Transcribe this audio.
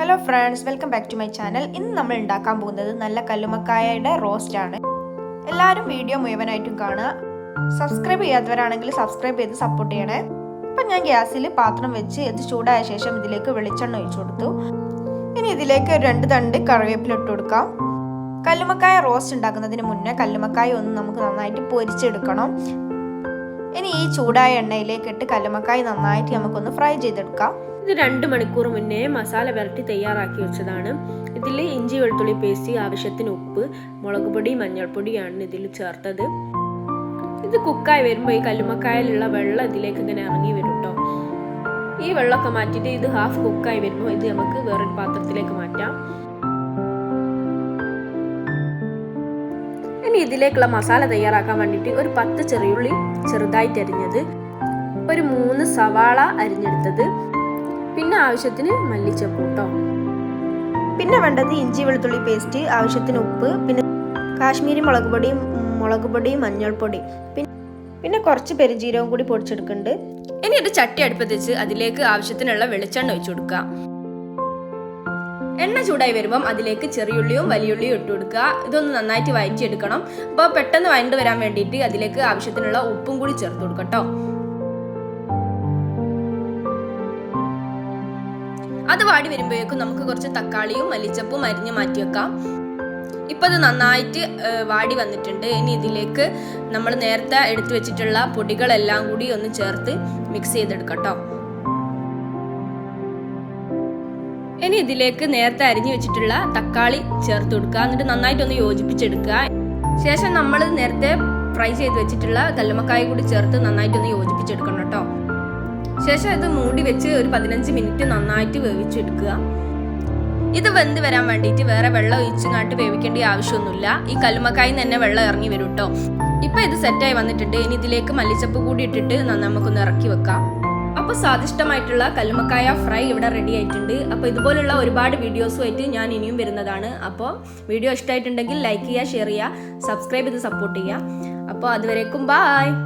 Hello friends welcome back to my channel ഇന്ന് നമ്മൾ ഉണ്ടാക്കാൻ പോകുന്നത് നല്ല കല്ലുമക്കായയുടെ റോസ്റ്റ് ആണ്. എല്ലാവരും വീഡിയോ മുഴുവനായിട്ടും കാണുക. സബ്സ്ക്രൈബ് ചെയ്യാത്തവരാണെങ്കിൽ സബ്സ്ക്രൈബ് ചെയ്ത് സപ്പോർട്ട് ചെയ്യണേ. അപ്പം ഞാൻ ഗ്യാസിൽ പാത്രം വെച്ച് ഇത് ചൂടായ ശേഷം ഇതിലേക്ക് വെളിച്ചെണ്ണ ഒഴിച്ചു കൊടുത്തു. ഇനി ഇതിലേക്ക് രണ്ട് തണ്ട് കറിവേപ്പില ഇട്ട് കൊടുക്കാം. കല്ലുമക്കായ റോസ്റ്റ് ഉണ്ടാക്കുന്നതിന് മുന്നേ കല്ലുമക്കായ ഒന്ന് നമുക്ക് നന്നായിട്ട് പൊരിച്ചെടുക്കണം. ഇനി ഈ ചൂടായ എണ്ണയിലേക്ക് ഇട്ട് കല്ലുമക്കായി നന്നായിട്ട് നമുക്കൊന്ന് ഫ്രൈ ചെയ്തെടുക്കാം. ഇത് രണ്ട് മണിക്കൂർ മുന്നേ മസാല പുരട്ടി തയ്യാറാക്കി വെച്ചതാണ്. ഇതിൽ ഇഞ്ചി വെളുത്തുള്ളി പേസ്റ്റ് ആവശ്യത്തിന് ഉപ്പ് മുളക് പൊടി മഞ്ഞൾപ്പൊടിയാണ് ഇതിൽ ചേർത്തത്. ഇത് കുക്കായി വരുമ്പോൾ ഈ കല്ലുമക്കായലുള്ള വെള്ളം ഇതിലേക്ക് ഇങ്ങനെ ഇറങ്ങി വരും കേട്ടോ ഈ വെള്ളമൊക്കെ മാറ്റിയിട്ട് ഇത് ഹാഫ് കുക്കായി വരുമ്പോൾ ഇത് നമുക്ക് വേറൊരു പാത്രത്തിലേക്ക് മാറ്റാം. ഇനി ഇതിലേക്കുള്ള മസാല തയ്യാറാക്കാൻ വേണ്ടിയിട്ട് ഒരു പത്ത് ചെറിയുള്ളി ചെറുതായിട്ട് അരിഞ്ഞത് ഒരു മൂന്ന് സവാള അരിഞ്ഞെടുത്തത് പിന്നെ ആവശ്യത്തിന് മല്ലിച്ചപ്പ് കേട്ടോ പിന്നെ വേണ്ടത് ഇഞ്ചി വെളുത്തുള്ളി പേസ്റ്റ് ആവശ്യത്തിന് ഉപ്പ് പിന്നെ കാശ്മീരി മുളക് പൊടിയും മുളക് പൊടിയും മഞ്ഞൾപ്പൊടി പിന്നെ പിന്നെ കുറച്ച് പെരുജീരവും കൂടി പൊടിച്ചെടുക്കുന്നുണ്ട്. ഇനി ഒരു ചട്ടി അടുപ്പത്തിച്ച് അതിലേക്ക് ആവശ്യത്തിനുള്ള വെളിച്ചെണ്ണ ഒഴിച്ചു കൊടുക്കുക. എണ്ണ ചൂടായി വരുമ്പം അതിലേക്ക് ചെറിയുള്ളിയും വലിയുള്ളിയും ഇട്ട് കൊടുക്കുക. ഇതൊന്ന് നന്നായിട്ട് വഴറ്റിയെടുക്കണം അപ്പോൾ പെട്ടെന്ന് വഴണ്ട് വരാൻ വേണ്ടിയിട്ട് അതിലേക്ക് ആവശ്യത്തിനുള്ള ഉപ്പും കൂടി ചേർത്ത് കൊടുക്കട്ടോ അത് വാടി വരുമ്പോഴേക്കും നമുക്ക് കുറച്ച് തക്കാളിയും മല്ലിച്ചപ്പും അരിഞ്ഞ് മാറ്റി വെക്കാം. ഇപ്പം അത് നന്നായിട്ട് വാടി വന്നിട്ടുണ്ട്. ഇനി ഇതിലേക്ക് നമ്മൾ നേരത്തെ എടുത്തു വെച്ചിട്ടുള്ള പൊടികളെല്ലാം കൂടി ഒന്ന് ചേർത്ത് മിക്സ് ചെയ്തെടുക്കട്ടോ ഇനി ഇതിലേക്ക് നേരത്തെ അരിഞ്ഞു വെച്ചിട്ടുള്ള തക്കാളി ചേർത്ത് കൊടുക്കുക. എന്നിട്ട് നന്നായിട്ട് ഒന്ന് യോജിപ്പിച്ചെടുക്കുക. ശേഷം നമ്മൾ നേരത്തെ ഫ്രൈ ചെയ്ത് വെച്ചിട്ടുള്ള കല്ലുമക്കായ കൂടി ചേർത്ത് നന്നായിട്ടൊന്ന് യോജിപ്പിച്ചെടുക്കണം കേട്ടോ. ശേഷം ഇത് മൂടി വെച്ച് ഒരു പതിനഞ്ച് മിനിറ്റ് നന്നായിട്ട് വേവിച്ചെടുക്കുക. ഇത് വെന്ത് വരാൻ വേണ്ടിയിട്ട് വേറെ വെള്ളം ഒഴിച്ചുങ്ങാട്ട് വേവിക്കേണ്ട ആവശ്യമൊന്നുമില്ല. ഈ കല്ലുമക്കായി തന്നെ വെള്ളം ഇറങ്ങി വരും കേട്ടോ. ഇപ്പൊ ഇത് സെറ്റായി വന്നിട്ടുണ്ട്. ഇനി ഇതിലേക്ക് മല്ലിച്ചപ്പ് കൂടി ഇട്ടിട്ട് നമുക്കൊന്ന് ഇറക്കി വെക്കാം. അപ്പോൾ സ്വാദിഷ്ടമായിട്ടുള്ള കല്ലുമക്കായ ഫ്രൈ ഇവിടെ റെഡി ആയിട്ടുണ്ട്. അപ്പോൾ ഇതുപോലുള്ള ഒരുപാട് വീഡിയോസുമായിട്ട് ഞാൻ ഇനിയും വരുന്നതാണ്. അപ്പോൾ വീഡിയോ ഇഷ്ടമായിട്ടുണ്ടെങ്കിൽ ലൈക്ക് ചെയ്യുക ഷെയർ ചെയ്യുക സബ്സ്ക്രൈബ് ചെയ്ത് സപ്പോർട്ട് ചെയ്യുക. അപ്പോൾ അതുവരേക്കും ബായ്